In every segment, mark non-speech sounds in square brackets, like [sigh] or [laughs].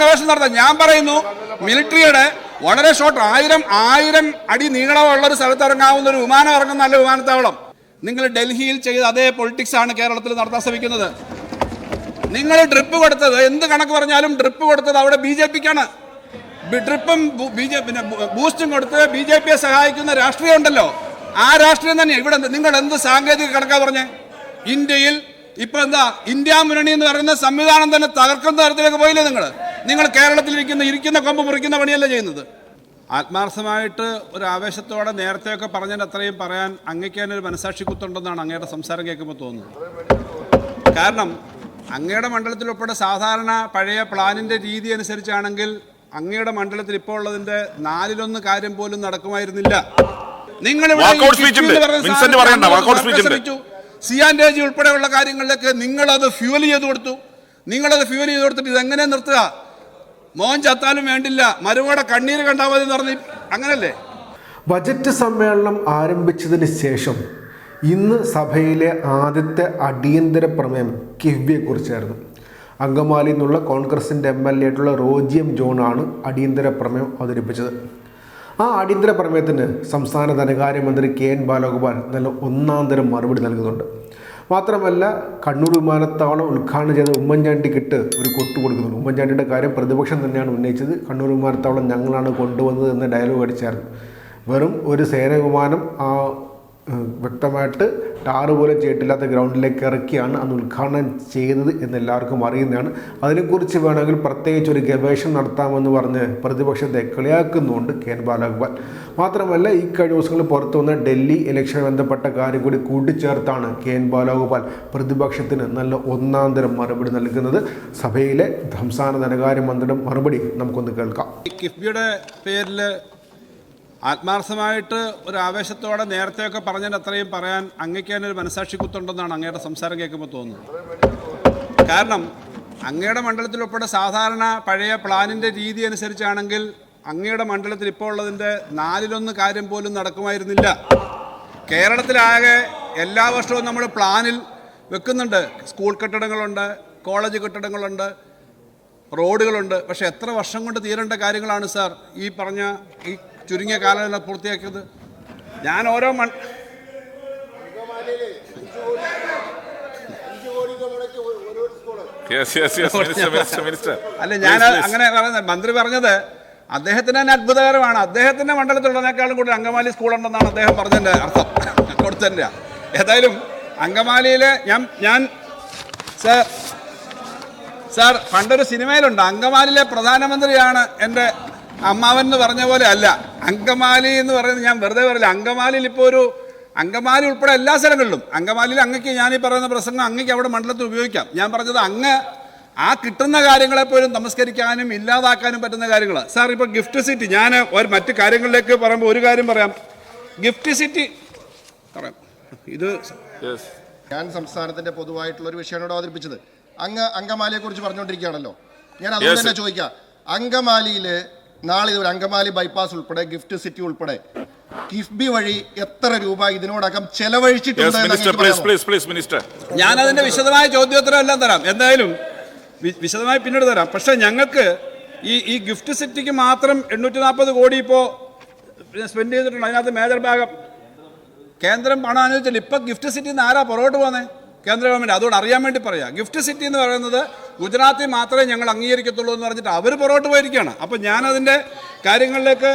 ഗവേഷണം നടത്താം. ഞാൻ പറയുന്നു മിലിറ്ററിയുടെ വളരെ ഷോർട്ട് ആയിരം ആയിരം അടി നീളമുള്ള ഒരു സ്ഥലത്ത് ഇറങ്ങാവുന്ന ഒരു വിമാനം ഇറങ്ങുന്ന നല്ല വിമാനത്താവളം. നിങ്ങൾ ഡൽഹിയിൽ ചെയ്ത അതേ പൊളിറ്റിക്സ് ആണ് കേരളത്തിൽ നടത്താൻ ശ്രമിക്കുന്നത്. നിങ്ങൾ ഡ്രിപ്പ് കൊടുത്തത് എന്ത് കണക്ക് പറഞ്ഞാലും ഡ്രിപ്പ് കൊടുത്തത് അവിടെ ബി ജെ പിക്കാണ്. ഡ്രിപ്പും ബി ജെ പിന്നെ ബൂസ്റ്റും കൊടുത്ത് ബി ജെ പിയെ സഹായിക്കുന്ന രാഷ്ട്രീയം ഉണ്ടല്ലോ. ആ രാഷ്ട്രീയം തന്നെ ഇവിടെ നിങ്ങൾ എന്ത് സാങ്കേതിക കണക്കാ പറഞ്ഞേ? ഇന്ത്യയിൽ ഇപ്പൊ എന്താ ഇന്ത്യ മുന്നണി എന്ന് പറയുന്ന സംവിധാനം തന്നെ തകർക്കുന്ന തരത്തിലേക്ക് പോയില്ലേ നിങ്ങൾ നിങ്ങൾ കേരളത്തിൽ ഇരിക്കുന്ന ഇരിക്കുന്ന കൊമ്പ് മുറിക്കുന്ന പണിയല്ല ചെയ്യുന്നത്? ആത്മാർത്ഥമായിട്ട് ഒരു ആവേശത്തോടെ നേരത്തെയൊക്കെ പറഞ്ഞതിന്റെ അത്രയും പറയാൻ അങ്ങയ്ക്ക് തന്നെ ഒരു മനസാക്ഷി കുത്തുണ്ടെന്നാണ് അങ്ങയുടെ സംസാരം കേൾക്കുമ്പോൾ തോന്നുന്നത്. കാരണം അങ്ങയുടെ മണ്ഡലത്തിൽ ഉൾപ്പെടെ സാധാരണ പഴയ പ്ലാനിന്റെ രീതി അനുസരിച്ചാണെങ്കിൽ അങ്ങയുടെ മണ്ഡലത്തിൽ ഇപ്പോൾ ഉള്ളതിന്റെ നാലിലൊന്ന് കാര്യം പോലും നടക്കുമായിരുന്നില്ല. നിങ്ങൾ സിയാൻഡേജി ഉൾപ്പെടെയുള്ള കാര്യങ്ങളിലേക്ക് നിങ്ങളത് ഫ്യൂൽ ചെയ്ത് കൊടുത്തു. നിങ്ങളത് ഫ്യൂൽ ചെയ്ത് കൊടുത്തിട്ട് ഇതെങ്ങനെ നിർത്തുക? മോൻ ചത്താലും വേണ്ടില്ല. മരുമോടെ കണ്ണീര് കണ്ടാൽ മതി എന്ന് പറഞ്ഞ് അങ്ങനല്ലേ? ബജറ്റ് സമ്മേളനം ആരംഭിച്ചതിന് ശേഷം ഇന്ന് സഭയിലെ ആദ്യത്തെ അടിയന്തര പ്രമേയം കിഫ്ബിയെക്കുറിച്ചായിരുന്നു അങ്കമാലിയിൽ നിന്നുള്ള കോൺഗ്രസിന്റെ എം എൽ എ ആയിട്ടുള്ള റോജിയം ജോണാണ് അടിയന്തര പ്രമേയം അവതരിപ്പിച്ചത്. ആ അടിയന്തര പ്രമേയത്തിന് സംസ്ഥാന ധനകാര്യമന്ത്രി കെ എൻ ബാലഗോപാൽ നല്ല ഒന്നാം തരം മറുപടി നൽകുന്നുണ്ട്. മാത്രമല്ല കണ്ണൂർ വിമാനത്താവളം ഉദ്ഘാടനം ചെയ്ത ഉമ്മൻചാണ്ടിക്കിട്ട് ഒരു കൊട്ടു കൊടുക്കുന്നുണ്ട്. ഉമ്മൻചാണ്ടിയുടെ കാര്യം പ്രതിപക്ഷം തന്നെയാണ് ഉന്നയിച്ചത്. കണ്ണൂർ വിമാനത്താവളം ഞങ്ങളാണ് കൊണ്ടുവന്നത് എന്ന ഡയലോഗ് അടിച്ചായിരുന്നു. വെറും ഒരു സേന വിമാനം ആ വ്യക്തമായിട്ട് ടാറ് പോലെ ചെയ്തിട്ടില്ലാത്ത ഗ്രൗണ്ടിലേക്ക് ഇറക്കിയാണ് അന്ന് ഉദ്ഘാടനം ചെയ്തത് എന്ന് എല്ലാവർക്കും അറിയുന്നതാണ്. അതിനെക്കുറിച്ച് വേണമെങ്കിൽ പ്രത്യേകിച്ച് ഒരു ഗവേഷണം നടത്താമെന്ന് പറഞ്ഞ് പ്രതിപക്ഷത്തെ കളിയാക്കുന്നുണ്ട് കെ എൻ ബാലഗോപാൽ. മാത്രമല്ല ഈ കഴിഞ്ഞ ദിവസങ്ങളിൽ പുറത്തു വന്ന ഡൽഹി ഇലക്ഷന് ബന്ധപ്പെട്ട കാര്യം കൂടി കൂട്ടിച്ചേർത്താണ് കെ എൻ ബാലഗോപാൽ പ്രതിപക്ഷത്തിന് നല്ല ഒന്നാം തരം മറുപടി നൽകുന്നത്. സഭയിലെ സംസ്ഥാന ധനകാര്യമന്ത്രിയുടെ മറുപടി നമുക്കൊന്ന് കേൾക്കാം. കിഫ്ബിയുടെ പേരിൽ ആത്മാർത്ഥമായിട്ട് ഒരു ആവേശത്തോടെ നേരത്തെയൊക്കെ പറഞ്ഞതിന്റെ അത്രയും പറയാൻ അങ്ങയ്ക്ക് തന്നെ ഒരു മനസാക്ഷി കുത്തുണ്ടെന്നാണ് അങ്ങയുടെ സംസാരം കേൾക്കുമ്പോൾ തോന്നുന്നത്. കാരണം അങ്ങയുടെ മണ്ഡലത്തിൽ ഉൾപ്പെടെ സാധാരണ പഴയ പ്ലാനിന്റെ രീതി അനുസരിച്ചാണെങ്കിൽ അങ്ങയുടെ മണ്ഡലത്തിൽ ഇപ്പോൾ ഉള്ളതിന്റെ നാലിലൊന്ന് കാര്യം പോലും നടക്കുമായിരുന്നില്ല. കേരളത്തിലാകെ എല്ലാ വർഷവും നമ്മൾ പ്ലാനിൽ വെക്കുന്നുണ്ട്. സ്കൂൾ കെട്ടിടങ്ങളുണ്ട് കോളേജ് കെട്ടിടങ്ങളുണ്ട് റോഡുകളുണ്ട്. പക്ഷേ എത്ര വർഷം കൊണ്ട് തീരേണ്ട കാര്യങ്ങളാണ് സാർ ഈ പറഞ്ഞ ഈ ചുരുങ്ങിയ കാലയളവ് പൂർത്തിയാക്കിയത്. ഞാൻ ഓരോ മൺ. [laughs] അല്ല ഞാൻ. അങ്ങനെ പറയുന്നത് മന്ത്രി പറഞ്ഞത് അദ്ദേഹത്തിന് തന്നെ അത്ഭുതകരമാണ്. അദ്ദേഹത്തിന്റെ മണ്ഡലത്തിലുള്ളതിനേക്കാളും കൂടുതൽ അങ്കമാലി സ്കൂളുണ്ടെന്നാണ് അദ്ദേഹം പറഞ്ഞതിന്റെ അർത്ഥം. [laughs] കൊടുത്തതിന്റെ. ഏതായാലും അങ്കമാലിയിലെ ഞാൻ ഞാൻ സാർ സാർ പണ്ടൊരു സിനിമയിലുണ്ട്. അങ്കമാലിയിലെ പ്രധാനമന്ത്രിയാണ് എന്റെ അമ്മാവൻ എന്ന് പറഞ്ഞ പോലെ അല്ല. അങ്കമാലി എന്ന് പറയുന്നത് ഞാൻ വെറുതെ പറയില്ല. അങ്കമാലിയിൽ ഇപ്പോൾ ഒരു അങ്കമാലി ഉൾപ്പെടെ എല്ലാ സ്ഥലങ്ങളിലും. അങ്കമാലിയിൽ അങ്ങക്ക് ഞാൻ ഈ പറയുന്ന പ്രസംഗം അങ്ങക്ക് അവിടെ മണ്ഡലത്തിൽ ഉപയോഗിക്കാം. ഞാൻ പറഞ്ഞത് അങ്ങ് ആ കിട്ടുന്ന കാര്യങ്ങളെ പോലും നമസ്കരിക്കാനും ഇല്ലാതാക്കാനും പറ്റുന്ന കാര്യങ്ങൾ സാർ ഇപ്പോൾ ഗിഫ്റ്റ് സിറ്റി ഞാൻ ഒരു മറ്റു കാര്യങ്ങളിലേക്ക് പറയുമ്പോൾ ഒരു കാര്യം പറയാം. ഗിഫ്റ്റ് സിറ്റി പറയാം. ഇത് Yes. ഞാൻ സംസ്ഥാനത്തിന്റെ പൊതുവായിട്ടുള്ള ഒരു വിഷയമാണ് ഇവിടെ അവതരിപ്പിച്ചത്. അങ്ങ് അങ്കമാലിയെ കുറിച്ച് പറഞ്ഞുകൊണ്ടിരിക്കുകയാണല്ലോ. ഞാൻ അതുകൊണ്ട് തന്നെ ചോദിക്കാം. അങ്കമാലിയിൽ നാളെ ഇതൊരു അങ്കമാലി ബൈപ്പാസ് ഉൾപ്പെടെ ഗിഫ്റ്റ് സിറ്റി ഉൾപ്പെടെ. കിഫ്ബി വഴി എത്ര രൂപ ഇതിനോടകം Yes, ചെലവഴിച്ചിട്ടുണ്ട് ഞാൻ അതിന്റെ വിശദമായ ചോദ്യോത്തരം എല്ലാം തരാം. എന്തായാലും വിശദമായി പിന്നീട് തരാം. പക്ഷെ ഞങ്ങൾക്ക് ഈ ഈ ഗിഫ്റ്റ് സിറ്റിക്ക് മാത്രം എണ്ണൂറ്റി നാൽപ്പത് കോടി ഇപ്പോൾ സ്പെൻഡ് ചെയ്തിട്ടുണ്ട്. അതിനകത്ത് മേജർ ഭാഗം കേന്ദ്രം പണം അനുവദിച്ചില്ല ഇപ്പം ഗിഫ്റ്റ് സിറ്റിയിൽ നിന്ന് ആരാ പുറകോട്ട് പോകുന്നത് കേന്ദ്ര ഗവൺമെന്റ് അതുകൊണ്ട് അറിയാൻ വേണ്ടി പറയാം. ഗിഫ്റ്റ് സിറ്റി എന്ന് പറയുന്നത് ഗുജറാത്തിൽ മാത്രമേ ഞങ്ങൾ അംഗീകരിക്കത്തുള്ളൂ എന്ന് പറഞ്ഞിട്ട് അവർ പുറകോട്ട് പോയിരിക്കുകയാണ്. അപ്പോൾ ഞാനതിന്റെ കാര്യങ്ങളിലേക്ക്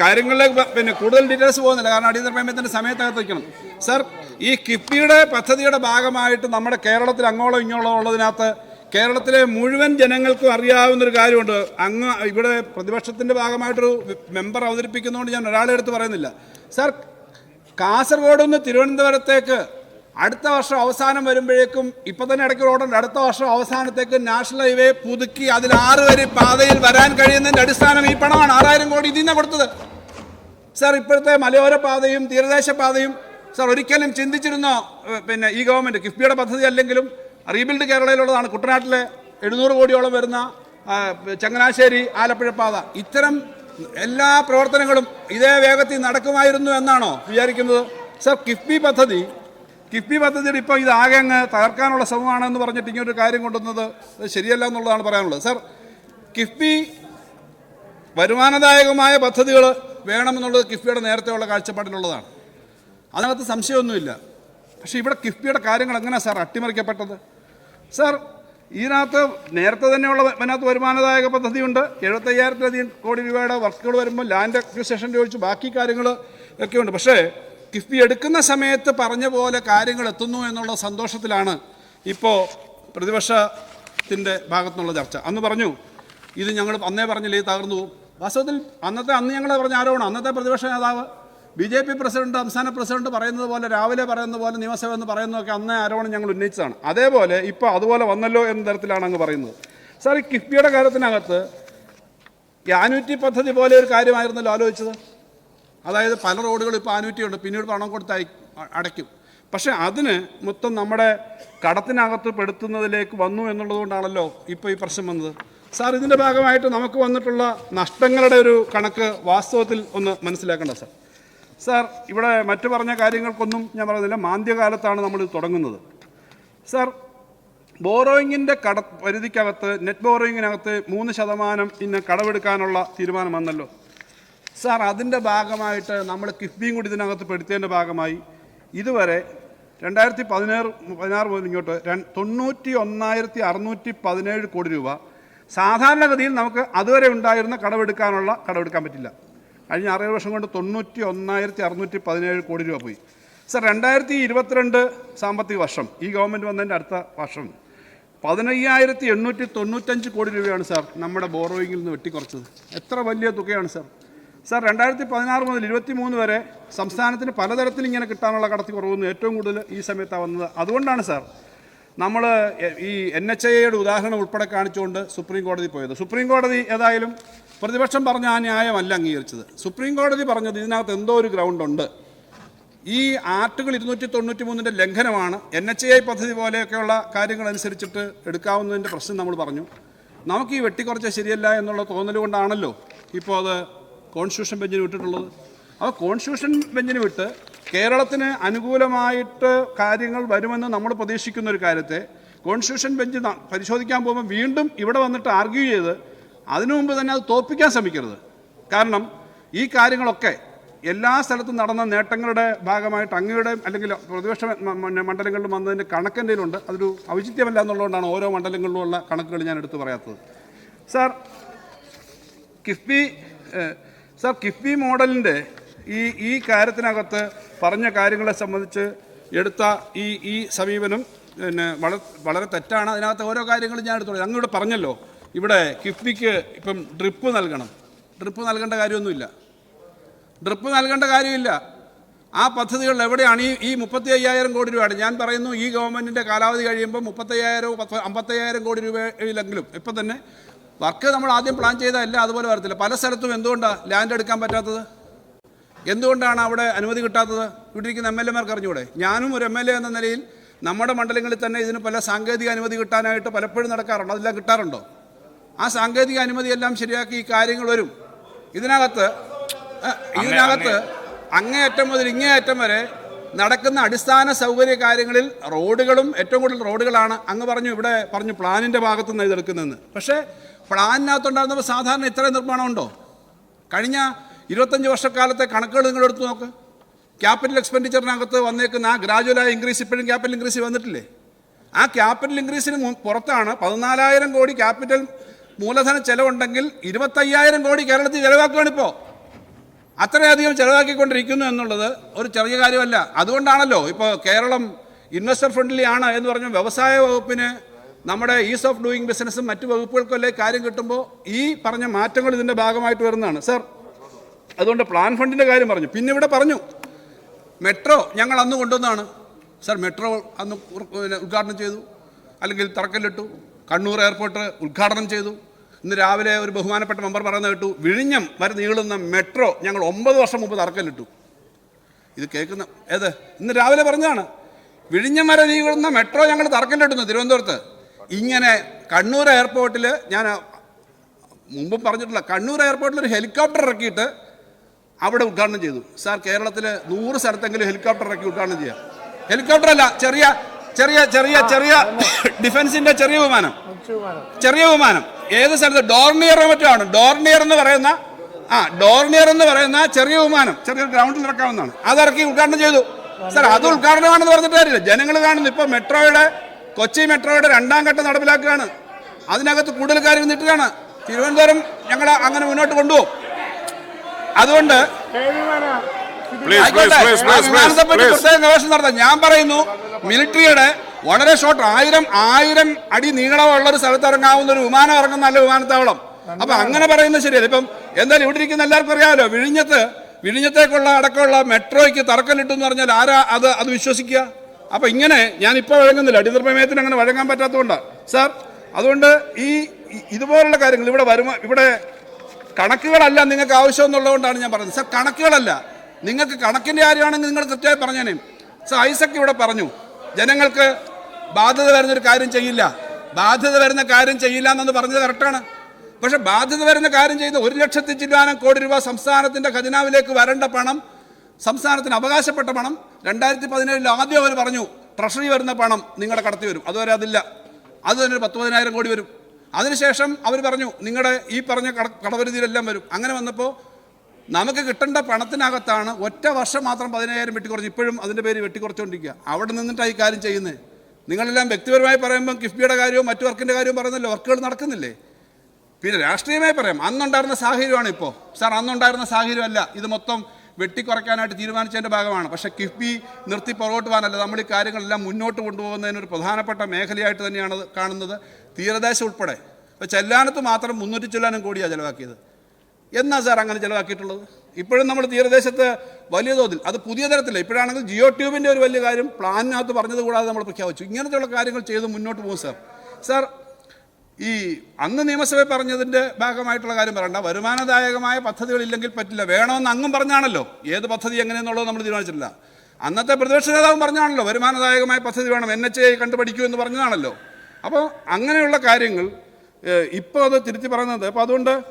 കാര്യങ്ങളിലേക്ക് പിന്നെ കൂടുതൽ ഡീറ്റെയിൽസ് പോകുന്നില്ല. കാരണം അടിയന്തര പ്രമേയത്തിന്റെ സമയത്തകത്ത് വയ്ക്കണം സർ ഈ കിഫ്ബിയുടെ പദ്ധതിയുടെ ഭാഗമായിട്ട് നമ്മുടെ കേരളത്തിൽ അങ്ങോളം ഇങ്ങോളം ഉള്ളതിനകത്ത് കേരളത്തിലെ മുഴുവൻ ജനങ്ങൾക്കും അറിയാവുന്നൊരു കാര്യമുണ്ട്. അങ്ങ് ഇവിടെ പ്രതിപക്ഷത്തിന്റെ ഭാഗമായിട്ടൊരു മെമ്പർ അവതരിപ്പിക്കുന്നതുകൊണ്ട് ഞാൻ ഒരാളെ എടുത്ത് പറയുന്നില്ല. സർ കാസർഗോഡ് നിന്ന് തിരുവനന്തപുരത്തേക്ക് അടുത്ത വർഷം അവസാനം വരുമ്പോഴേക്കും ഇപ്പൊ തന്നെ ഇടയ്ക്ക് റോഡുണ്ട് അടുത്ത വർഷം അവസാനത്തേക്ക് നാഷണൽ ഹൈവേ പുതുക്കി അതിൽ ആറ് വരി പാതയിൽ വരാൻ കഴിയുന്നതിന്റെ അടിസ്ഥാനം ഈ പണമാണ്. ആറായിരം കോടി ഇതിൽ കൊടുത്തത്. സാർ ഇപ്പോഴത്തെ മലയോര പാതയും തീരദേശ പാതയും സാർ ഒരിക്കലും ചിന്തിച്ചിരുന്ന പിന്നെ ഈ ഗവൺമെന്റ് കിഫ്ബിയുടെ പദ്ധതി അല്ലെങ്കിലും റീബിൽഡ് കേരളയിലുള്ളതാണ്. കുട്ടനാട്ടിലെ എഴുന്നൂറ് കോടിയോളം വരുന്ന ചങ്ങനാശ്ശേരി ആലപ്പുഴ പാത. ഇത്തരം എല്ലാ പ്രവർത്തനങ്ങളും ഇതേ വേഗത്തിൽ നടക്കുമായിരുന്നു എന്നാണോ വിചാരിക്കുന്നത്? സാർ കിഫ്ബി പദ്ധതി കിഫ്ബി പദ്ധതിയുടെ ഇപ്പോൾ ഇത് ആകെ അങ്ങ് തകർക്കാനുള്ള ശ്രമമാണെന്ന് പറഞ്ഞിട്ട് ഇങ്ങനൊരു കാര്യം കൊണ്ടുവന്നത് ശരിയല്ല എന്നുള്ളതാണ് പറയാനുള്ളത്. സർ കിഫ്ബി വരുമാനദായകമായ പദ്ധതികൾ വേണമെന്നുള്ളത് കിഫ്ബിയുടെ നേരത്തെയുള്ള കാഴ്ചപ്പാടിലുള്ളതാണ്. അതിനകത്ത് സംശയമൊന്നുമില്ല. പക്ഷേ ഇവിടെ കിഫ്ബിയുടെ കാര്യങ്ങൾ എങ്ങനെയാണ് സാർ അട്ടിമറിക്കപ്പെട്ടത്? സാർ ഇതിനകത്ത് നേരത്തെ തന്നെയുള്ള ഇതിനകത്ത് വരുമാനദായക പദ്ധതിയുണ്ട്. എഴുപത്തയ്യായിരത്തിലധികം കോടി രൂപയുടെ വർക്കുകൾ വരുമ്പോൾ ലാൻഡ് അക്വിസേഷൻ ചോദിച്ചു ബാക്കി കാര്യങ്ങൾ ഒക്കെയുണ്ട്. പക്ഷേ കിഫ്ബി എടുക്കുന്ന സമയത്ത് പറഞ്ഞ പോലെ കാര്യങ്ങൾ എത്തുന്നു എന്നുള്ള സന്തോഷത്തിലാണ് ഇപ്പോൾ പ്രതിപക്ഷത്തിന്റെ ഭാഗത്തുനിന്നുള്ള ചർച്ച. അന്ന് പറഞ്ഞു ഇത് ഞങ്ങൾ അന്നേ പറഞ്ഞില്ലേ തകർന്നു വാസ്തവത്തിൽ അന്നത്തെ അന്ന് ഞങ്ങളെ പറഞ്ഞ ആരോപണം അന്നത്തെ പ്രതിപക്ഷ നേതാവ് ബി ജെ പി പ്രസിഡന്റ് സംസ്ഥാന പ്രസിഡന്റ് പറയുന്നത് പോലെ രാവിലെ പറയുന്നത് പോലെ നിയമസഭ എന്ന് പറയുന്നതൊക്കെ അന്നേ ആരോപണം ഞങ്ങൾ ഉന്നയിച്ചതാണ്. അതേപോലെ ഇപ്പോൾ അതുപോലെ വന്നല്ലോ എന്ന തരത്തിലാണ് അങ്ങ് പറയുന്നത്. സാർ ഈ കിഫ്ബിയുടെ കാര്യത്തിനകത്ത് ഈ ആനുറ്റി പദ്ധതി പോലെ ഒരു കാര്യമായിരുന്നല്ലോ ആലോചിച്ചത്? അതായത് പല റോഡുകളും ഇപ്പോൾ ആനുറ്റി ഉണ്ട് പിന്നീട് പണം കൊടുത്ത് അടയ്ക്കും. പക്ഷേ അതിന് മൊത്തം നമ്മുടെ കടത്തിനകത്ത് പെടുത്തുന്നതിലേക്ക് വന്നു എന്നുള്ളതുകൊണ്ടാണല്ലോ ഇപ്പോൾ ഈ പ്രശ്നം വന്നത്. സാർ ഇതിന്റെ ഭാഗമായിട്ട് നമുക്ക് വന്നിട്ടുള്ള നഷ്ടങ്ങളുടെ ഒരു കണക്ക് വാസ്തവത്തിൽ ഒന്ന് മനസ്സിലാക്കേണ്ട സാർ. സാർ ഇവിടെ മറ്റു പറഞ്ഞ കാര്യങ്ങൾക്കൊന്നും ഞാൻ പറയുന്നില്ല മാന്ദ്യകാലത്താണ് നമ്മൾ തുടങ്ങുന്നത്. സാർ ബോറോയിങ്ങിന്റെ കട പരിധിക്കകത്ത് നെറ്റ് ബോറോയിങ്ങിനകത്ത് മൂന്ന് ശതമാനം ഇന്ന് കടമെടുക്കാനുള്ള തീരുമാനം വന്നല്ലോ. സാർ അതിന്റെ ഭാഗമായിട്ട് നമ്മൾ കിഫ്ബിയും കൂടി ഇതിനകത്ത് പെടുത്തിയതിന്റെ ഭാഗമായി ഇതുവരെ രണ്ടായിരത്തി പതിനേറ് പതിനാറ് മുതൽ ഇങ്ങോട്ട് തൊണ്ണൂറ്റി ഒന്നായിരത്തി അറുന്നൂറ്റി പതിനേഴ് കോടി രൂപ സാധാരണഗതിയിൽ നമുക്ക് അതുവരെ ഉണ്ടായിരുന്ന കടമെടുക്കാനുള്ള കടമെടുക്കാൻ പറ്റില്ല. കഴിഞ്ഞ ആറേഴ് വർഷം കൊണ്ട് തൊണ്ണൂറ്റി ഒന്നായിരത്തി അറുന്നൂറ്റി പതിനേഴ് കോടി രൂപ പോയി. സർ രണ്ടായിരത്തി ഇരുപത്തിരണ്ട് സാമ്പത്തിക വർഷം ഈ ഗവൺമെന്റ് വന്നതിന്റെ അടുത്ത വർഷം പതിനയ്യായിരത്തി എണ്ണൂറ്റി തൊണ്ണൂറ്റഞ്ച് കോടി രൂപയാണ് സാർ നമ്മുടെ ബോറോയിങ്ങിൽ നിന്ന് വെട്ടിക്കുറച്ചത്. എത്ര വലിയ തുകയാണ് സാർ? സാർ രണ്ടായിരത്തി പതിനാറ് മുതൽ ഇരുപത്തി മൂന്ന് വരെ സംസ്ഥാനത്തിന് പലതരത്തിൽ ഇങ്ങനെ കിട്ടാനുള്ള കടത്തി കുറവെന്ന് ഏറ്റവും കൂടുതൽ ഈ സമയത്താണ് വന്നത്. അതുകൊണ്ടാണ് സാർ നമ്മൾ ഈ എൻ എച്ച് ഐയുടെ ഉദാഹരണം ഉൾപ്പെടെ കാണിച്ചുകൊണ്ട് സുപ്രീം കോടതി പോയത്. സുപ്രീം കോടതി ഏതായാലും പ്രതിപക്ഷം പറഞ്ഞ ആ ന്യായമല്ല അംഗീകരിച്ചത്. സുപ്രീം കോടതി പറഞ്ഞത് ഇതിനകത്ത് എന്തോ ഒരു ഗ്രൗണ്ട് ഉണ്ട് ഈ ആർട്ടിക്കിൾ ഇരുന്നൂറ്റി തൊണ്ണൂറ്റി മൂന്നിന്റെ ലംഘനമാണ് എൻ എച്ച് ഐ പദ്ധതി പോലെയൊക്കെയുള്ള കാര്യങ്ങൾ അനുസരിച്ചിട്ട് എടുക്കാവുന്നതിന്റെ പ്രശ്നം നമ്മൾ പറഞ്ഞു. നമുക്ക് ഈ വെട്ടിക്കുറച്ച ശരിയല്ല എന്നുള്ള തോന്നൽ കൊണ്ടാണല്ലോ ഇപ്പോൾ അത് കോൺസ്റ്റിറ്റ്യൂഷൻ ബെഞ്ചിന് വിട്ടിട്ടുള്ളത്. അപ്പോൾ കോൺസ്റ്റിറ്റ്യൂഷൻ ബെഞ്ചിന് വിട്ട് കേരളത്തിന് അനുകൂലമായിട്ട് കാര്യങ്ങൾ വരുമെന്ന് നമ്മൾ പ്രതീക്ഷിക്കുന്ന ഒരു കാര്യത്തെ കോൺസ്റ്റിറ്റ്യൂഷൻ ബെഞ്ച് പരിശോധിക്കാൻ പോകുമ്പോൾ വീണ്ടും ഇവിടെ വന്നിട്ട് ആർഗ്യൂ ചെയ്ത് അതിനു മുമ്പ് തന്നെ അത് തോപ്പിക്കാൻ ശ്രമിക്കരുത്. കാരണം ഈ കാര്യങ്ങളൊക്കെ എല്ലാ സ്ഥലത്തും നടന്ന നേട്ടങ്ങളുടെ ഭാഗമായിട്ട് അങ്ങയുടെ അല്ലെങ്കിൽ പ്രതിപക്ഷ മണ്ഡലങ്ങളിലും വന്നതിന്റെ കണക്കെന്റെ ഉണ്ട് അതൊരു ഔചിത്യമല്ല എന്നുള്ളതുകൊണ്ടാണ് ഓരോ മണ്ഡലങ്ങളിലുമുള്ള കണക്കുകൾ ഞാൻ എടുത്തു പറയാത്തത്. സാർ കിഫ്ബി സാർ കിഫ്ബി മോഡലിന്റെ ഈ ഈ കാര്യത്തിനകത്ത് പറഞ്ഞ കാര്യങ്ങളെ സംബന്ധിച്ച് എടുത്ത ഈ ഈ സമീപനം പിന്നെ വളരെ വളരെ തെറ്റാണ്. അതിനകത്ത് ഓരോ കാര്യങ്ങളും ഞാൻ എടുത്തോളൂ. ഞങ്ങൾ പറഞ്ഞല്ലോ. ഇവിടെ കിഫ്ബിക്ക് ഇപ്പം ഡ്രിപ്പ് നൽകണം. ഡ്രിപ്പ് നൽകേണ്ട കാര്യമൊന്നുമില്ല. ഡ്രിപ്പ് നൽകേണ്ട കാര്യമില്ല. ആ പദ്ധതികൾ എവിടെയാണ്? ഈ ഈ മുപ്പത്തി അയ്യായിരം കോടി രൂപയാണ്. ഞാൻ പറയുന്നു ഈ ഗവൺമെന്റിന്റെ കാലാവധി കഴിയുമ്പോൾ മുപ്പത്തയ്യായിരവും പത്ത് അമ്പത്തയ്യായിരം കോടി രൂപയിലെങ്കിലും ഇപ്പം തന്നെ വർക്ക് നമ്മൾ ആദ്യം പ്ലാൻ ചെയ്തതല്ല അതുപോലെ വരത്തില്ല. പല സ്ഥലത്തും എന്തുകൊണ്ടാണ് ലാൻഡ് എടുക്കാൻ പറ്റാത്തത്? എന്തുകൊണ്ടാണ് അവിടെ അനുമതി കിട്ടാത്തത്? ഇവിടെയിരിക്കുന്ന എം എൽ എമാർക്ക് അറിഞ്ഞൂടെ? ഞാനും ഒരു എം എൽ എ എന്ന നിലയിൽ നമ്മുടെ മണ്ഡലങ്ങളിൽ തന്നെ ഇതിന് പല സാങ്കേതിക അനുമതി കിട്ടാനായിട്ട് പലപ്പോഴും നടക്കാറുണ്ട്. അതെല്ലാം കിട്ടാറുണ്ടോ? ആ സാങ്കേതിക അനുമതിയെല്ലാം ശരിയാക്കി ഈ കാര്യങ്ങൾ വരും. ഇതിനകത്ത് ഇതിനകത്ത് അങ്ങേയറ്റം മുതൽ ഇങ്ങേയറ്റം വരെ നടക്കുന്ന അടിസ്ഥാന സൗകര്യ കാര്യങ്ങളിൽ റോഡുകളും ഏറ്റവും കൂടുതൽ റോഡുകളാണ് അങ്ങ് പറഞ്ഞു ഇവിടെ പറഞ്ഞു പ്ലാനിന്റെ ഭാഗത്തുനിന്ന് ഇതെടുക്കുന്നതെന്ന്. പക്ഷേ പ്ലാനിനകത്തുണ്ടായിരുന്നപ്പോൾ സാധാരണ ഇത്രയും നിർമ്മാണം ഉണ്ടോ കഴിഞ്ഞ ഇരുപത്തഞ്ച് വർഷക്കാലത്തെ കണക്കുകൾ നിങ്ങൾ എടുത്തു നോക്ക്. ക്യാപിറ്റൽ എക്സ്പെൻഡിച്ചറിനകത്ത് വന്നേക്കുന്ന ആ ഗ്രാജുവലായ ഇൻക്രീസ് ഇപ്പോഴും ക്യാപിറ്റൽ ഇൻക്രീസ് വന്നിട്ടില്ലേ? ആ ക്യാപിറ്റൽ ഇൻക്രീസിന് പുറത്താണ് പതിനാലായിരം കോടി ക്യാപിറ്റൽ മൂലധന ചെലവുണ്ടെങ്കിൽ ഇരുപത്തയ്യായിരം കോടി കേരളത്തിൽ ചെലവാക്കുകയാണിപ്പോൾ അത്രയധികം ചെലവാക്കിക്കൊണ്ടിരിക്കുന്നു എന്നുള്ളത് ഒരു ചെറിയ കാര്യമല്ല. അതുകൊണ്ടാണല്ലോ ഇപ്പോൾ കേരളം ഇൻവെസ്റ്റർ ഫ്രണ്ട്ലി ആണ് എന്ന് പറഞ്ഞ വ്യവസായ വകുപ്പിന് നമ്മുടെ ഈസ് ഓഫ് ഡൂയിങ് ബിസിനസ്സും മറ്റു വകുപ്പുകൾക്കല്ലേ കാര്യം കിട്ടുമ്പോൾ ഈ പറഞ്ഞ മാറ്റങ്ങൾ ഇതിന്റെ ഭാഗമായിട്ട് വരുന്നതാണ്. സർ അതുകൊണ്ട് പ്ലാൻ ഫണ്ടിന്റെ കാര്യം പറഞ്ഞു. പിന്നെ ഇവിടെ പറഞ്ഞു മെട്രോ ഞങ്ങൾ അന്ന് കൊണ്ടുവന്നാണ് സർ മെട്രോ അന്ന് ഉദ്ഘാടനം ചെയ്തു. അല്ലെങ്കിൽ തറക്കല്ലിട്ടു. കണ്ണൂർ എയർപോർട്ട് ഉദ്ഘാടനം ചെയ്തു. ഇന്ന് രാവിലെ ഒരു ബഹുമാനപ്പെട്ട മെമ്പർ പറയുന്നത് കേട്ടു വിഴിഞ്ഞം വരെ നീളുന്ന മെട്രോ ഞങ്ങൾ ഒമ്പത് വർഷം മുമ്പ് തറക്കല്ലിട്ടു. ഇത് കേൾക്കുന്ന ഏത്? ഇന്ന് രാവിലെ പറഞ്ഞതാണ് വിഴിഞ്ഞം വരെ നീളുന്ന മെട്രോ ഞങ്ങൾ തറക്കല്ലിട്ടുന്നു തിരുവനന്തപുരത്ത്. ഇങ്ങനെ കണ്ണൂർ എയർപോർട്ടിൽ ഞാൻ മുമ്പും പറഞ്ഞിട്ടില്ല കണ്ണൂർ എയർപോർട്ടിൽ ഒരു ഹെലികോപ്റ്റർ ഇറക്കിയിട്ട് അവിടെ ഉദ്ഘാടനം ചെയ്തു. സാർ കേരളത്തിൽ നൂറ് സ്ഥലത്തെങ്കിലും ഹെലികോപ്റ്റർ ഇറക്കി ഉദ്ഘാടനം ചെയ്യാം. ഹെലികോപ്റ്റർ അല്ല ചെറിയ ചെറിയ ചെറിയ ചെറിയ ഡിഫൻസിന്റെ ചെറിയ വിമാനം. ചെറിയ വിമാനം. ഏത് സ്ഥലത്ത്? ഡോർണിയർ മറ്റാണ് ഡോർണിയർ എന്ന് പറയുന്ന ആ ഡോർണിയർ എന്ന് പറയുന്ന ചെറിയ വിമാനം ചെറിയ ഗ്രൗണ്ടിൽ ഇറക്കാവുന്നതാണ്. അത് ഇറക്കി ഉദ്ഘാടനം ചെയ്തു. സാർ അത് ഉദ്ഘാടനമാണെന്ന് പറഞ്ഞിട്ട് കാര്യമില്ല. ജനങ്ങൾ കാണുന്നു. ഇപ്പൊ മെട്രോയുടെ കൊച്ചി മെട്രോയുടെ രണ്ടാം ഘട്ടം നടപ്പിലാക്കുകയാണ്. അതിനകത്ത് കൂടുതൽ കാര്യം നിട്ടുകയാണ് തിരുവനന്തപുരം ഞങ്ങൾ അങ്ങനെ മുന്നോട്ട് കൊണ്ടുപോകും. അതുകൊണ്ട് ഗവേഷണം നടത്താം. ഞാൻ പറയുന്നു മിലിറ്ററിയുടെ വളരെ ഷോർട്ട് ആയിരം ആയിരം അടി നീളമുള്ള ഒരു സ്ഥലത്ത് ഇറങ്ങാവുന്ന ഒരു വിമാനം ഇറങ്ങുന്ന നല്ല വിമാനത്താവളം. അപ്പൊ അങ്ങനെ പറയുന്നത് ശരിയല്ല. ഇപ്പം എന്തായാലും ഇവിടെ ഇരിക്കുന്ന എല്ലാവർക്കും അറിയാമല്ലോ വിഴിഞ്ഞത്ത് വിഴിഞ്ഞത്തേക്കുള്ള അടക്കമുള്ള മെട്രോയ്ക്ക് തറക്കല്ലിട്ടു എന്ന് പറഞ്ഞാൽ ആരാ അത് അത് വിശ്വസിക്കുക? അപ്പൊ ഇങ്ങനെ ഞാൻ ഇപ്പൊ വഴങ്ങുന്നില്ല. അടിയന്തരപ്രമേയത്തിന് അങ്ങനെ വഴങ്ങാൻ പറ്റാത്തതുകൊണ്ടാണ് സാർ അതുകൊണ്ട് ഈ ഇതുപോലുള്ള കാര്യങ്ങൾ ഇവിടെ വരുമാ ഇവിടെ കണക്കുകളല്ല നിങ്ങൾക്ക് ആവശ്യം എന്നുള്ളതുകൊണ്ടാണ് ഞാൻ പറഞ്ഞത്. സാർ കണക്കുകളല്ല. നിങ്ങൾക്ക് കണക്കിന്റെ കാര്യമാണെങ്കിൽ നിങ്ങൾ കൃത്യമായി പറഞ്ഞേനെ. സാർ ഐസക് ഇവിടെ പറഞ്ഞു ജനങ്ങൾക്ക് ബാധ്യത വരുന്നൊരു കാര്യം ചെയ്യില്ല. ബാധ്യത വരുന്ന കാര്യം ചെയ്യില്ല എന്നത് പറഞ്ഞത് കറക്റ്റാണ് പക്ഷെ ബാധ്യത വരുന്ന കാര്യം ചെയ്ത് ഒരു ലക്ഷത്തി ചില്ലാനം കോടി രൂപ സംസ്ഥാനത്തിന്റെ ഖജനാവിലേക്ക് വരേണ്ട പണം സംസ്ഥാനത്തിന് അവകാശപ്പെട്ട പണം രണ്ടായിരത്തി പതിനേഴിൽ ആദ്യം അവർ പറഞ്ഞു ട്രഷറി വരുന്ന പണം നിങ്ങളുടെ കടത്തി വരും. അതുവരെ അതില്ല. അത് തന്നെ ഒരു പത്ത് പതിനായിരം കോടി വരും. അതിനുശേഷം അവർ പറഞ്ഞു നിങ്ങളുടെ ഈ പറഞ്ഞ കട കടപരിധിയിലെല്ലാം വരും. അങ്ങനെ വന്നപ്പോൾ നമുക്ക് കിട്ടേണ്ട പണത്തിനകത്താണ് ഒറ്റ വർഷം മാത്രം പതിനായിരം വെട്ടിക്കുറച്ച് ഇപ്പോഴും അതിന്റെ പേര് വെട്ടിക്കുറച്ചുകൊണ്ടിരിക്കുക അവിടെ നിന്നിട്ടാണ് ഈ കാര്യം ചെയ്യുന്നത് നിങ്ങളെല്ലാം വ്യക്തിപരമായി പറയുമ്പോൾ കിഫ്ബിയുടെ കാര്യവും മറ്റു വർക്കിന്റെ കാര്യവും പറയുന്നല്ലോ വർക്കുകൾ നടക്കുന്നില്ലേ? പിന്നെ രാഷ്ട്രീയമായി പറയാം. അന്നുണ്ടായിരുന്ന സാഹചര്യമാണ് ഇപ്പോൾ സാർ അന്നുണ്ടായിരുന്ന സാഹചര്യമല്ല. ഇത് മൊത്തം വെട്ടിക്കുറയ്ക്കാനായിട്ട് തീരുമാനിച്ചതിന്റെ ഭാഗമാണ്. പക്ഷേ കിഫ്ബി നിർത്തി പുറകോട്ട് പോകാനല്ല നമ്മൾ ഈ കാര്യങ്ങളെല്ലാം മുന്നോട്ട് കൊണ്ടുപോകുന്നതിന് ഒരു പ്രധാനപ്പെട്ട മേഖലയായിട്ട് തന്നെയാണ് കാണുന്നത്. തീരദേശം ഉൾപ്പെടെ. ഇപ്പോൾ ചെല്ലാനത്ത് മാത്രം മുന്നൂറ്റി ചെല്ലാനും കോടിയാണ് ചിലവാക്കിയത്. എന്നാ സാർ അങ്ങനെ ചിലവാക്കിയിട്ടുള്ളത്? ഇപ്പോഴും നമ്മൾ തീരദേശത്ത് വലിയ തോതിൽ അത് പുതിയ തരത്തില്ല. ഇപ്പോഴാണെങ്കിൽ ജിയോ ട്യൂബിന്റെ ഒരു വലിയ കാര്യം പ്ലാനിനകത്ത് പറഞ്ഞത് കൂടാതെ നമ്മൾ പ്രഖ്യാപിച്ചു. ഇങ്ങനത്തെയുള്ള കാര്യങ്ങൾ ചെയ്ത് മുന്നോട്ട് പോകും സാർ. സാർ ഈ അന്ന് നിയമസഭയിൽ പറഞ്ഞതിന്റെ ഭാഗമായിട്ടുള്ള കാര്യം പറയണ്ട. വരുമാനദായകമായ പദ്ധതികളില്ലെങ്കിൽ പറ്റില്ല. വേണമെന്ന് അങ്ങും പറഞ്ഞാണല്ലോ. ഏത് പദ്ധതി എങ്ങനെയെന്നുള്ളത് നമ്മൾ തീരുമാനിച്ചിട്ടില്ല. അന്നത്തെ പ്രതിപക്ഷ നേതാവും പറഞ്ഞാണല്ലോ വരുമാനദായകമായ പദ്ധതി വേണം എൻ എച്ച് ഐ കണ്ടുപഠിക്കൂ എന്ന് പറഞ്ഞതാണല്ലോ അപ്പോൾ അങ്ങനെയുള്ള കാര്യങ്ങൾ ഇപ്പോൾ അത് തിരുത്തി പറയുന്നത് അപ്പോൾ അതുകൊണ്ട്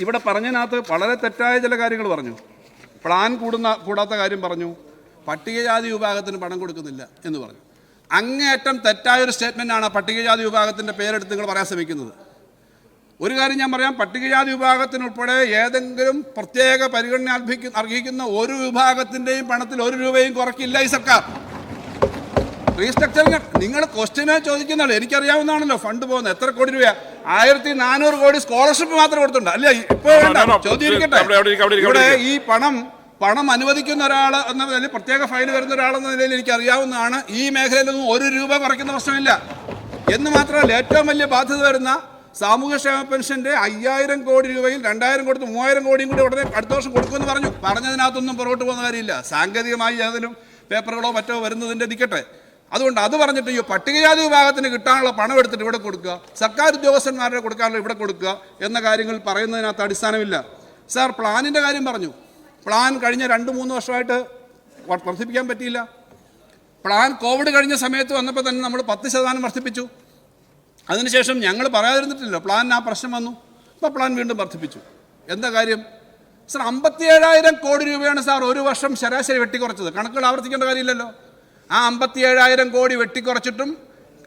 ഇവിടെ പറഞ്ഞതിനകത്ത് വളരെ തെറ്റായ ചില കാര്യങ്ങൾ പറഞ്ഞു. പ്ലാൻ കൂടുന്ന കൂടാത്ത കാര്യം പറഞ്ഞു. പട്ടികജാതി വിഭാഗത്തിന് പണം കൊടുക്കുന്നില്ല എന്ന് പറഞ്ഞു. അങ്ങേയറ്റം തെറ്റായൊരു സ്റ്റേറ്റ്മെന്റാണ് പട്ടികജാതി വിഭാഗത്തിന്റെ പേരെടുത്ത് നിങ്ങൾ പറയാൻ ശ്രമിക്കുന്നത്. ഒരു കാര്യം ഞാൻ പറയാം പട്ടികജാതി വിഭാഗത്തിനുൾപ്പെടെ ഏതെങ്കിലും പ്രത്യേക പരിഗണന അർഹിക്കുന്ന അർഹിക്കുന്ന ഒരു വിഭാഗത്തിന്റെയും പണത്തിൽ ഒരു രൂപയും കുറക്കില്ല ഈ സർക്കാർ. റീസ്ട്രക്ചറിങ് നിങ്ങൾ ക്വസ്റ്റ്യനെ ചോദിക്കുന്നുള്ളൂ എനിക്കറിയാവുന്നതാണല്ലോ ഫണ്ട് പോകുന്നത്. എത്ര കോടി രൂപ ആയിരത്തി നാനൂറ് കോടി സ്കോളർഷിപ്പ് മാത്രം കൊടുത്തിട്ടുണ്ട്. അല്ലേ? ഇപ്പോൾ വേണ്ട. ചോദ്യം ഇവിടെ ഈ പണം പണം അനുവദിക്കുന്ന ഒരാൾ എന്ന നിലയിൽ പ്രത്യേക ഫയൽ വരുന്ന ഒരാളെന്ന നിലയിൽ എനിക്ക് അറിയാവുന്നതാണ്. ഈ മേഖലയിലൊന്നും ഒരു രൂപ കുറയ്ക്കുന്ന പ്രശ്നമില്ല. എന്ന് മാത്രമല്ല ഏറ്റവും വലിയ ബാധ്യത വരുന്ന സാമൂഹ്യക്ഷേമ പെൻഷന്റെ അയ്യായിരം കോടി രൂപയിൽ രണ്ടായിരം കൊടുത്ത് മൂവായിരം കോടിയും കൂടി ഉടനെ അടുത്ത വർഷം കൊടുക്കുമെന്ന് പറഞ്ഞു. പറഞ്ഞതിനകത്തൊന്നും പുറകോട്ട് പോകുന്ന കാര്യമില്ല. സാങ്കേതികമായി ഏതെങ്കിലും പേപ്പറുകളോ മറ്റോ വരുന്നതിന്റെ നിൽക്കട്ടെ അതുകൊണ്ട് അത് പറഞ്ഞിട്ട് ഈ പട്ടികജാതി വിഭാഗത്തിന് കിട്ടാനുള്ള പണം എടുത്തിട്ട് ഇവിടെ കൊടുക്കുക സർക്കാർ ഉദ്യോഗസ്ഥന്മാരുടെ കൊടുക്കാനുള്ള ഇവിടെ കൊടുക്കുക എന്ന കാര്യങ്ങൾ പറയുന്നതിനകത്ത് അടിസ്ഥാനമില്ല. സാർ പ്ലാനിന്റെ കാര്യം പറഞ്ഞു. പ്ലാൻ കഴിഞ്ഞ രണ്ട് മൂന്ന് വർഷമായിട്ട് വർദ്ധിപ്പിക്കാൻ പറ്റിയില്ല. പ്ലാൻ കോവിഡ് കഴിഞ്ഞ സമയത്ത് വന്നപ്പോൾ തന്നെ നമ്മൾ പത്ത് ശതമാനം വർദ്ധിപ്പിച്ചു. അതിനുശേഷം ഞങ്ങൾ പറയാതിരുന്നിട്ടില്ല പ്ലാനിന് ആ പ്രശ്നം വന്നു. അപ്പോൾ പ്ലാൻ വീണ്ടും വർദ്ധിപ്പിച്ചു. എന്താ കാര്യം? സാർ അമ്പത്തിയേഴായിരം കോടി രൂപയാണ് സാർ ഒരു വർഷം ശരാശരി വെട്ടിക്കുറച്ചത്. കണക്കുകൾ ആവർത്തിക്കേണ്ട കാര്യമില്ലല്ലോ. ആ അമ്പത്തിയേഴായിരം കോടി വെട്ടിക്കുറച്ചിട്ടും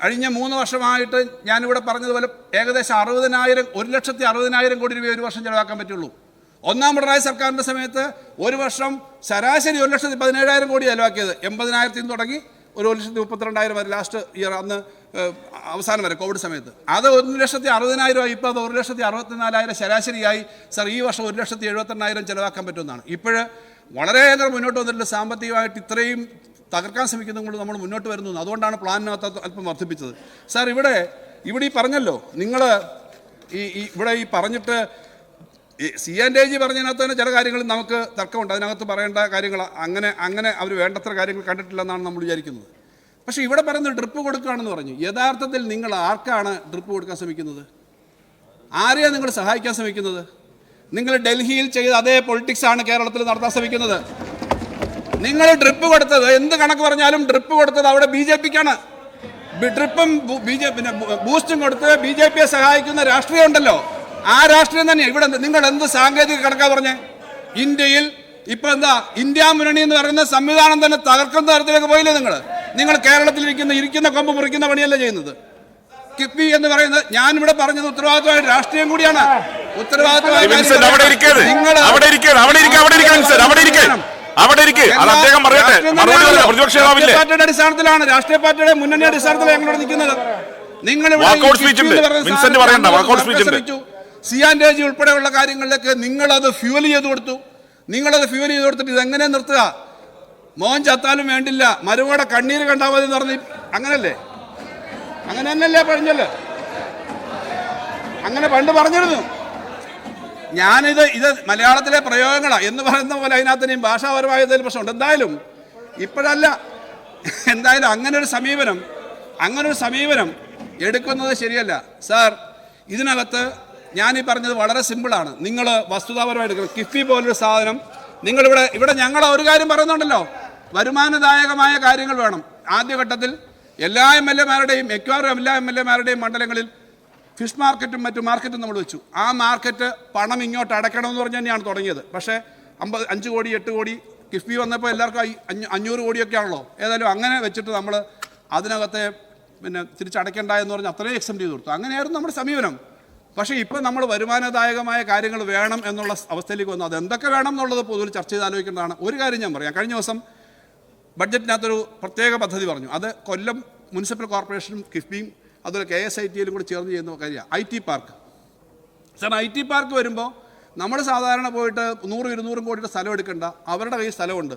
കഴിഞ്ഞ മൂന്ന് വർഷമായിട്ട് ഞാനിവിടെ പറഞ്ഞതുപോലെ ഏകദേശം അറുപതിനായിരം ഒരു ലക്ഷത്തി അറുപതിനായിരം കോടി രൂപ ഒരു വർഷം ചിലവാക്കാൻ പറ്റുള്ളൂ. ഒന്നാം പിണറായി സർക്കാരിന്റെ സമയത്ത് ഒരു വർഷം ശരാശരി ഒരു ലക്ഷത്തി പതിനേഴായിരം കോടി ചിലവാക്കിയത്. എൺപതിനായിരത്തിൽ നിന്ന് തുടങ്ങി. ഒരു ലക്ഷത്തി മുപ്പത്തിരണ്ടായിരം വരെ ലാസ്റ്റ് ഇയർ അന്ന് അവസാനം വരെ കോവിഡ് സമയത്ത്. അത് ഒരു ലക്ഷത്തി അറുപതിനായിരമായി ഇപ്പോൾ അത് ഒരു ലക്ഷത്തി അറുപത്തിനാലായിരം ശരാശരിയായി. സർ ഈ വർഷം ഒരു ലക്ഷത്തി എഴുപത്തെണ്ണായിരം ചിലവാക്കാൻ പറ്റുമെന്നാണ്. ഇപ്പോൾ വളരെയേറെ മുന്നോട്ട് വന്നിട്ട് സാമ്പത്തികമായിട്ട് ഇത്രയും തകർക്കാൻ ശ്രമിക്കുന്നത് കൊണ്ട് നമ്മൾ മുന്നോട്ട് വരുന്നു അതുകൊണ്ടാണ് പ്ലാനിനകത്ത് അല്പം വർദ്ധിപ്പിച്ചത്. സാർ ഇവിടെ ഇവിടെ ഈ പറഞ്ഞല്ലോ നിങ്ങൾ ഈ ഇവിടെ ഈ പറഞ്ഞിട്ട് സി ആൻഡ് എ ജി പറഞ്ഞതിനകത്ത് തന്നെ ചില കാര്യങ്ങൾ നമുക്ക് തർക്കമുണ്ട്. അതിനകത്ത് പറയേണ്ട കാര്യങ്ങൾ അങ്ങനെ അങ്ങനെ അവർ വേണ്ടത്ര കാര്യങ്ങൾ കണ്ടിട്ടില്ലെന്നാണ് നമ്മൾ വിചാരിക്കുന്നത്. പക്ഷേ ഇവിടെ പറയുന്നത് ഡ്രിപ്പ് കൊടുക്കുകയാണെന്ന് പറഞ്ഞു. യഥാർത്ഥത്തിൽ നിങ്ങൾ ആർക്കാണ് ഡ്രിപ്പ് കൊടുക്കാൻ ശ്രമിക്കുന്നത്? ആരെയാണ് നിങ്ങൾ സഹായിക്കാൻ ശ്രമിക്കുന്നത്? നിങ്ങൾ ഡൽഹിയിൽ ചെയ്ത അതേ പൊളിറ്റിക്സ് ആണ് കേരളത്തിൽ നടത്താൻ ശ്രമിക്കുന്നത്. നിങ്ങൾ ഡ്രിപ്പ് കൊടുത്തത് എന്ത് കണക്ക് പറഞ്ഞാലും ഡ്രിപ്പ് കൊടുത്തത് അവിടെ ബി ജെ പിക്കാണ്. ഡ്രിപ്പും ബി ജെ പിന്നെ ബൂസ്റ്റും കൊടുത്ത് ബി ജെ പിയെ സഹായിക്കുന്ന രാഷ്ട്രീയം ഉണ്ടല്ലോ. ആ രാഷ്ട്രീയം തന്നെയാണ് ഇവിടെ നിങ്ങൾ എന്ത് സാങ്കേതിക കണക്കാ പറഞ്ഞേ? ഇന്ത്യയിൽ ഇപ്പൊ എന്താ ഇന്ത്യ മുന്നണി എന്ന് പറയുന്ന സംവിധാനം തന്നെ തകർക്കുന്ന തരത്തിലേക്ക് പോയില്ലേ നിങ്ങൾ നിങ്ങൾ കേരളത്തിൽ ഇരിക്കുന്ന ഇരിക്കുന്ന കൊമ്പ് മുറിക്കുന്ന പണിയല്ല ചെയ്യുന്നത്? കിഫ്ബി എന്ന് പറയുന്നത് ഞാൻ ഇവിടെ പറഞ്ഞത് ഉത്തരവാദിത്തമായ രാഷ്ട്രീയം കൂടിയാണ്. ഉത്തരവാദിത്തമായ അടിസ്ഥാനത്തിലാണ് രാഷ്ട്രീയ പാർട്ടിയുടെ മുന്നണി അടിസ്ഥാനത്തിലാണ് ഞങ്ങളോട് നിൽക്കുന്നത്. നിങ്ങൾ സാധനം പറയണ്ട, walkout ആൻഡ് ഉണ്ട്. ശ്രമിച്ചു. സിയാൻ രേജി ഉൾപ്പെടെയുള്ള കാര്യങ്ങളിലേക്ക് നിങ്ങളത് ഫ്യൂൽ ചെയ്ത് കൊടുത്തു. നിങ്ങളത് ഫ്യൂൽ ചെയ്ത് കൊടുത്തിട്ട് ഇതെങ്ങനെ നിർത്തുക? മോൻ ചത്താലും വേണ്ടില്ല. മരുമോടെ കണ്ണീര് കണ്ടാൽ മതി എന്ന് പറഞ്ഞ് അങ്ങനല്ലേ? അങ്ങനെ തന്നെയല്ലേ പറഞ്ഞല്ലേ അങ്ങനെ പണ്ട് പറഞ്ഞിരുന്നു. ഞാനിത് ഇത് മലയാളത്തിലെ പ്രയോഗങ്ങളാണ് എന്ന് പറയുന്ന പോലെ അതിനകത്തിനെയും ഭാഷാപരമായ പ്രശ്നമുണ്ട്? എന്തായാലും ഇപ്പോഴല്ല. എന്തായാലും അങ്ങനെ ഒരു സമീപനം അങ്ങനൊരു സമീപനം എടുക്കുന്നത് ശരിയല്ല. സാർ ഇതിനകത്ത് ഞാൻ ഈ പറഞ്ഞത് വളരെ സിമ്പിളാണ്. നിങ്ങൾ വസ്തുതാപരമായി എടുക്കണം. കിഫ്ബി പോലൊരു സാധനം നിങ്ങളിവിടെ ഇവിടെ ഞങ്ങൾ ഒരു കാര്യം പറയുന്നുണ്ടല്ലോ. വരുമാനദായകമായ കാര്യങ്ങൾ വേണം. ആദ്യഘട്ടത്തിൽ എല്ലാ എം എൽ എമാരുടെയും മിക്കവാറും എല്ലാ എം എൽ എമാരുടെയും മണ്ഡലങ്ങളിൽ ഫിഷ് മാർക്കറ്റും മറ്റു മാർക്കറ്റും നമ്മൾ വെച്ചു. ആ മാർക്കറ്റ് പണം ഇങ്ങോട്ട് അടയ്ക്കണമെന്ന് പറഞ്ഞ് തന്നെയാണ് തുടങ്ങിയത്. പക്ഷേ അമ്പത് അഞ്ച് കോടി എട്ട് കോടി കിഫ്ബി വന്നപ്പോൾ എല്ലാവർക്കും അഞ്ഞൂറ് കോടിയൊക്കെ ആണല്ലോ. ഏതായാലും അങ്ങനെ വെച്ചിട്ട് നമ്മൾ അതിനകത്തെ പിന്നെ തിരിച്ചടയ്ക്കേണ്ട എന്ന് പറഞ്ഞ് അത്രയും എക്സെപ്റ്റ് ചെയ്ത് കൊടുത്തു. അങ്ങനെയായിരുന്നു നമ്മുടെ സമീപനം. പക്ഷേ ഇപ്പം നമ്മൾ വരുമാനദായകമായ കാര്യങ്ങൾ വേണം എന്നുള്ള അവസ്ഥയിലേക്ക് വന്നു. അത് എന്തൊക്കെ വേണം എന്നുള്ളത് പൊതുവിൽ ചർച്ച ചെയ്ത് ആലോചിക്കേണ്ടതാണ് ഒരു കാര്യം ഞാൻ പറയാം. കഴിഞ്ഞ ദിവസം ബഡ്ജറ്റിനകത്തൊരു പ്രത്യേക പദ്ധതി പറഞ്ഞു. അത് കൊല്ലം മുനിസിപ്പൽ കോർപ്പറേഷനും കിഫ്ബിയും അതുപോലെ കെ എസ് ഐ ടിയിലും കൂടി ചേർന്ന് ചെയ്യുന്ന കാര്യമാണ് I T park. Sir I T park വരുമ്പോൾ നമ്മൾ സാധാരണ പോയിട്ട് നൂറും ഇരുന്നൂറും കോടിയുടെ സ്ഥലം എടുക്കേണ്ട. അവരുടെ കയ്യിൽ സ്ഥലമുണ്ട്.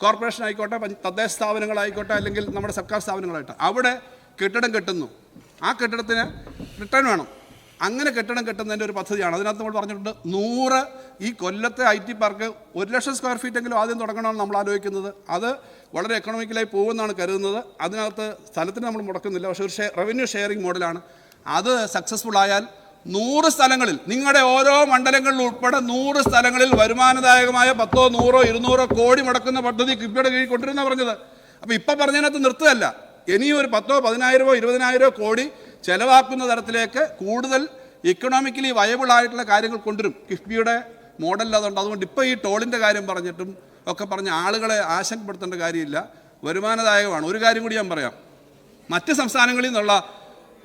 കോർപ്പറേഷൻ ആയിക്കോട്ടെ തദ്ദേശ സ്ഥാപനങ്ങളായിക്കോട്ടെ അല്ലെങ്കിൽ നമ്മുടെ സർക്കാർ സ്ഥാപനങ്ങളായിട്ട്. അവിടെ കെട്ടിടം കെട്ടുന്നു. ആ കെട്ടിടത്തിന് റിട്ടേൺ വേണം. അങ്ങനെ കെട്ടിടം കെട്ടുന്നതിന്റെ ഒരു പദ്ധതിയാണ്. അതിനകത്ത് നമ്മൾ പറഞ്ഞിട്ടുണ്ട് നൂറ് ഈ കൊല്ലത്തെ ഐ ടി പാർക്ക് ഒരു ലക്ഷം സ്ക്വയർ ഫീറ്റെങ്കിലും ആദ്യം തുടങ്ങണമെന്ന് നമ്മൾ ആലോചിക്കുന്നത്. അത് വളരെ എക്കണോമിക്കലായി പോകുമെന്നാണ് കരുതുന്നത്. അതിനകത്ത് സ്ഥലത്തിന് നമ്മൾ മുടക്കുന്നില്ല. പക്ഷേ ഒരു റവന്യൂ ഷെയറിംഗ് മോഡലാണ്. അത് സക്സസ്ഫുൾ ആയാൽ നൂറ് സ്ഥലങ്ങളിൽ നിങ്ങളുടെ ഓരോ മണ്ഡലങ്ങളിൽ ഉൾപ്പെടെ നൂറ് സ്ഥലങ്ങളിൽ വരുമാനദായകമായ പത്തോ നൂറോ ഇരുന്നൂറോ കോടി മുടക്കുന്ന പദ്ധതി കിഫ്ബിയുടെ കീഴിൽ കൊണ്ടുവരുന്ന പറഞ്ഞത്. അപ്പോൾ ഇപ്പം പറഞ്ഞതിനകത്ത് നിർത്തുകയല്ല. ഇനിയും ഒരു പത്തോ പതിനായിരമോ ഇരുപതിനായിരമോ കോടി ചെലവാക്കുന്ന തരത്തിലേക്ക് കൂടുതൽ ഇക്കണോമിക്കലി വയബിൾ ആയിട്ടുള്ള കാര്യങ്ങൾ കൊണ്ടുവരും. കിഫ്ബിയുടെ മോഡൽ അതുണ്ട്. അതുകൊണ്ട് ഇപ്പോൾ ഈ ടോളിന്റെ കാര്യം പറഞ്ഞിട്ടും ഒക്കെ പറഞ്ഞ് ആളുകളെ ആശങ്കപ്പെടുത്തേണ്ട കാര്യമില്ല. വരുമാനദായകമാണ്. ഒരു കാര്യം കൂടി ഞാൻ പറയാം. മറ്റ് സംസ്ഥാനങ്ങളിൽ നിന്നുള്ള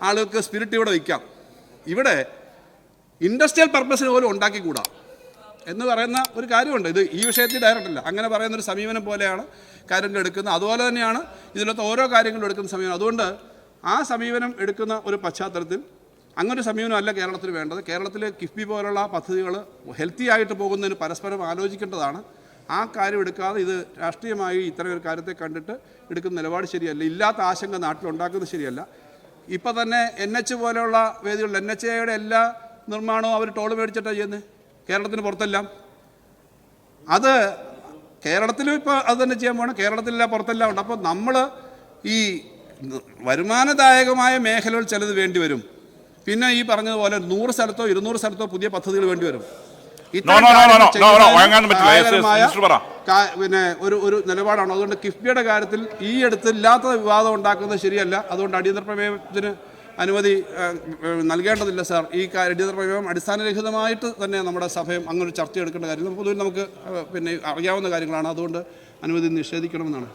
ആളുകൾക്ക് സ്പിരിറ്റ് ഇവിടെ വയ്ക്കാം. ഇവിടെ ഇൻഡസ്ട്രിയൽ പർപ്പസിന് പോലും ഉണ്ടാക്കിക്കൂടാ. എന്ന് പറയുന്ന ഒരു കാര്യമുണ്ട്. ഇത് ഈ വിഷയത്തിൽ ഡയറക്റ്റ് അല്ല. അങ്ങനെ പറയുന്ന ഒരു സമീപനം പോലെയാണ് കാര്യങ്ങൾ എടുക്കുന്നത്. അതുപോലെ തന്നെയാണ് ഇതിലത്തെ ഓരോ കാര്യങ്ങളും എടുക്കുന്ന സമീപനം. അതുകൊണ്ട് ആ സമീപനം എടുക്കുന്ന ഒരു പശ്ചാത്തലത്തിൽ അങ്ങനൊരു സമീപനമല്ല കേരളത്തിൽ വേണ്ടത്. കേരളത്തിലെ കിഫ്ബി പോലുള്ള പദ്ധതികൾ ഹെൽത്തി ആയിട്ട് പോകുന്നതിന് പരസ്പരം ആലോചിക്കേണ്ടതാണ്. ആ കാര്യം എടുക്കാതെ ഇത് രാഷ്ട്രീയമായി ഇത്തരം ഒരു കാര്യത്തെ കണ്ടിട്ട് എടുക്കുന്ന നിലപാട് ശരിയല്ല. ഇല്ലാത്ത ആശങ്ക നാട്ടിലുണ്ടാക്കുന്നത് ശരിയല്ല. ഇപ്പോൾ തന്നെ എൻ എച്ച് പോലെയുള്ള വേദികളിൽ എൻ എച്ച് എയുടെ എല്ലാ നിർമ്മാണവും അവർ ടോൾ മേടിച്ചിട്ടാണ് ചെയ്യുന്നത് കേരളത്തിന് പുറത്തെല്ലാം. അത് കേരളത്തിലും ഇപ്പോൾ അത് തന്നെ ചെയ്യാൻ പോകണം കേരളത്തിലെല്ലാം പുറത്തെല്ലാം ഉണ്ട്. അപ്പോൾ നമ്മൾ ഈ വരുമാനദായകമായ മേഖലകൾ ചിലത് വേണ്ടി വരും. പിന്നെ ഈ പറഞ്ഞതുപോലെ നൂറ് സ്ഥലത്തോ ഇരുന്നൂറ് സ്ഥലത്തോ പുതിയ പദ്ധതികൾ വേണ്ടി വരും. പിന്നെ ഒരു ഒരു നിലപാടാണ്. അതുകൊണ്ട് കിഫ്ബിയുടെ കാര്യത്തിൽ ഈ അടുത്ത് ഇല്ലാത്ത വിവാദം ഉണ്ടാക്കുന്നത് ശരിയല്ല. അതുകൊണ്ട് അടിയന്തര പ്രമേയത്തിന് അനുമതി നൽകേണ്ടതില്ല സാർ. ഈ അടിയന്തര പ്രമേയം അടിസ്ഥാനരഹിതമായിട്ട് തന്നെ നമ്മുടെ സഭയും അങ്ങനെ ചർച്ച എടുക്കേണ്ട കാര്യം പൊതുവിൽ നമുക്ക് പിന്നെ അറിയാവുന്ന കാര്യങ്ങളാണ്. അതുകൊണ്ട് അനുമതി നിഷേധിക്കണമെന്നാണ്.